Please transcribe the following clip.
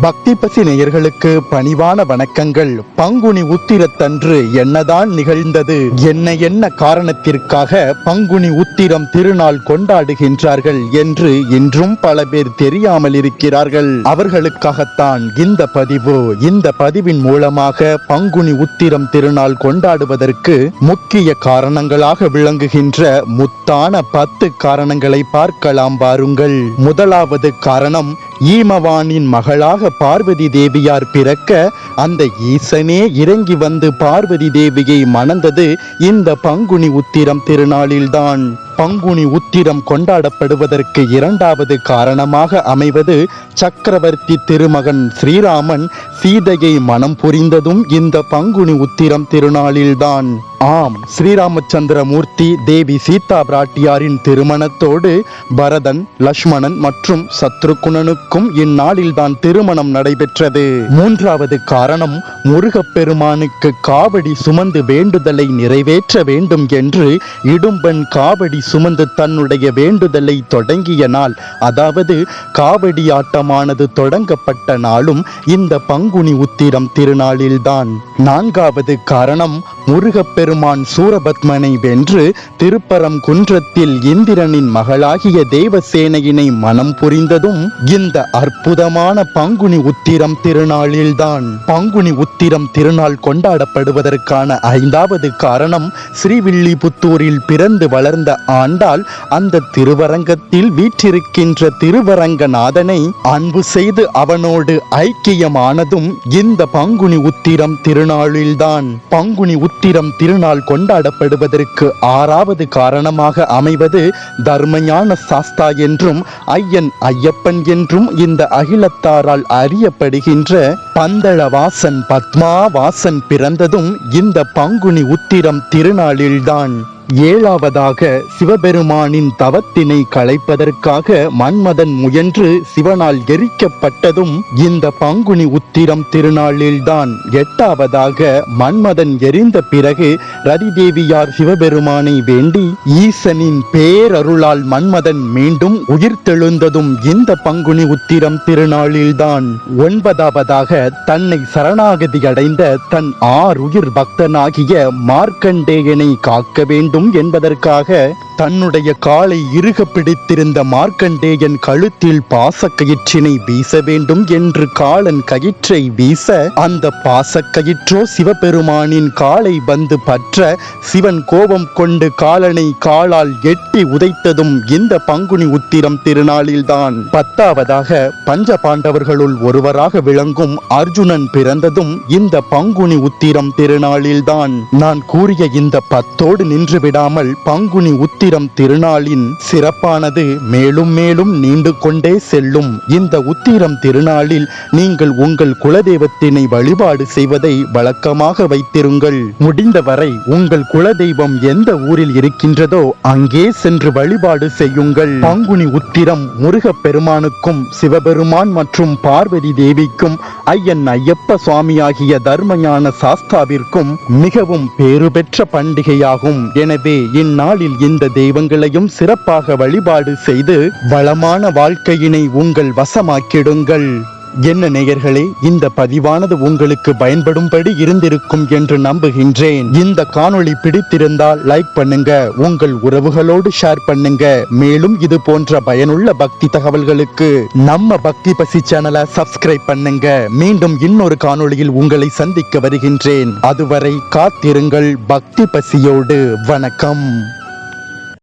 பக்தி பசி நேயர்களுக்கு பணிவான வணக்கங்கள். பங்குனி உத்திரத்தன்று என்னதான் நிகழ்ந்தது? என்ன என்ன காரணத்திற்காக பங்குனி உத்திரம் திருநாள் கொண்டாடுகின்றார்கள் என்று இன்றும் பல பேர் தெரியாமல் இருக்கிறார்கள் அவர்களுக்காகத்தான் இந்த பதிவு. இந்த பதிவின் மூலமாக பங்குனி உத்திரம் திருநாள் கொண்டாடுவதற்கு முக்கிய காரணங்களாக விளங்குகின்ற முத்தான பத்து காரணங்களை பார்க்கலாம் பாருங்கள் முதலாவது காரணம் ஈமவானின் மகளாக பார்வதி தேவியார் பிறக்க அந்த ஈசனே இறங்கி வந்து பார்வதி தேவியை மணந்தது இந்த பங்குனி உத்திரம் திருநாளில்தான். பங்குனி உத்திரம் கொண்டாடப்படுவதற்கு இரண்டாவது காரணமாக அமைவது சக்கரவர்த்தி திருமகன் ஸ்ரீராமன் சீதையை மனம் புரிந்ததும் இந்த பங்குனி உத்திரம் திருநாளில்தான். ஆம் ஸ்ரீராமச்சந்திரமூர்த்தி தேவி சீதா பிராட்டியாரின் திருமணத்தோடு பரதன் லக்ஷ்மணன் மற்றும் சத்ருகுணனுக்கும் இந்நாளில்தான் திருமணம் நடைபெற்றது. மூன்றாவது காரணம் முருகப்பெருமானுக்கு காவடி சுமந்து வேண்டுதலை நிறைவேற்ற வேண்டும் என்று இடும்பன் காவடி சுமந்து தன்னுடைய வேண்டுதலை தொடங்கிய நாள். அதாவது காவடி ஆட்டமானது தொடங்கப்பட்ட நாளும் இந்த பங்கு பங்குனி உத்திரம் திருநாளில்தான். நான்காவது காரணம் முருகப்பெருமான் சூரபத்மனை வென்று திருப்பரம் குன்றத்தில் இந்திரனின் மகளாகிய தேவசேனையினை மனம் புரிந்ததும் இந்த அற்புதமான பங்குனி உத்திரம் திருநாளில்தான். பங்குனி உத்திரம் திருநாள் கொண்டாடப்படுவதற்கான ஐந்தாவது காரணம் ஸ்ரீவில்லிபுத்தூரில் பிறந்து வளர்ந்த ஆண்டால் அந்த திருவரங்கத்தில் வீற்றிருக்கின்ற திருவரங்கநாதனை அன்பு செய்து அவனோடு ஐக்கியமானதும் இந்த பங்குனி உத்திரம் திருநாளில்தான். பங்குனி உத்திரம் திருநாள் கொண்டாடப்படுவதற்கு ஆறாவது காரணமாக அமைவது தர்மஞான சாஸ்தா என்றும் ஐயன் ஐயப்பன் என்றும் இந்த அகிலத்தாரால் அறியப்படுகின்ற பந்தளவாசன் பத்மாவாசன் பிறந்ததும் இந்த பங்குனி உத்திரம் திருநாளில்தான். ஏழாவதாக சிவபெருமானின் தவத்தினை களைப்பதற்காக மன்மதன் முயன்று சிவனால் எரிக்கப்பட்டதும் இந்த பங்குனி உத்திரம் திருநாளில்தான். எட்டாவதாக மன்மதன் எரிந்த பிறகு ரதிதேவியார் சிவபெருமானை வேண்டி ஈசனின் பேரருளால் மன்மதன் மீண்டும் உயிர்த்தெழுந்ததும் இந்த பங்குனி உத்திரம் திருநாளில்தான். ஒன்பதாவதாக தன்னை சரணாகதி அடைந்த தன் ஆறுயிர் பக்தனாகிய மார்க்கண்டேயனை காக்க வேண்டும். வேண்டும் என்பதற்காக தன்னுடைய காலை இறுக பிடித்திருந்த மார்க்கண்டேயன் கழுத்தில் பாசக்கயிற்றினை வீச வேண்டும் என்று காலன் கயிற்றை வீச அந்த பாசக்கயிற்றோ சிவபெருமானின் காலை வந்து பற்ற சிவன் கோபம் கொண்டு காலனை காலால் எட்டி உதைத்ததும் இந்த பங்குனி உத்திரம் திருநாளில்தான். பத்தாவதாக பஞ்ச பாண்டவர்களுள் ஒருவராக விளங்கும் அர்ஜுனன் பிறந்ததும் இந்த பங்குனி உத்திரம் திருநாளில்தான். நான் கூறிய இந்த பத்தோடு நின்று விடாமல் பங்குனி உத்திரம் திருநாளின் சிறப்பானது மேலும் மேலும் நீண்டு கொண்டே செல்லும். இந்த உத்திரம் திருநாளில் நீங்கள் உங்கள் குலதெய்வத்தினை வழிபாடு செய்வதை வழக்கமாக வைத்திருங்கள். முடிந்தவரை உங்கள் குலதெய்வம் எந்த ஊரில் இருக்கின்றதோ அங்கே சென்று வழிபாடு செய்யுங்கள். பங்குனி உத்திரம் முருகப் பெருமானுக்கும் சிவபெருமான் மற்றும் பார்வதி தேவிக்கும் ஐயன் ஐயப்ப சுவாமியாகிய தர்மஞான சாஸ்தாவிற்கும் மிகவும் பேறு பெற்ற பண்டிகையாகும். எனவே இந்நாளில் இந்த தெய்வங்களையும் சிறப்பாக வழிபாடு செய்து வளமான வாழ்க்கையினை உங்கள் வசமாக்கிடுங்கள். என்ன நேயர்களே இந்த பதிவானது உங்களுக்கு பயன்படும்படி இருந்திருக்கும் என்று நம்புகின்றேன். இந்த காணொளி பிடித்திருந்தால் லைக் பண்ணுங்க உங்கள் உறவுகளோடு ஷேர் பண்ணுங்க. மேலும் இது போன்ற பயனுள்ள பக்தி தகவல்களுக்கு நம்ம பக்தி பசி சேனலை சப்ஸ்கிரைப் பண்ணுங்க. மீண்டும் இன்னொரு காணொளியில் உங்களை சந்திக்க வருகின்றேன். அதுவரை காத்திருங்கள் பக்தி பசியோடு. வணக்கம்.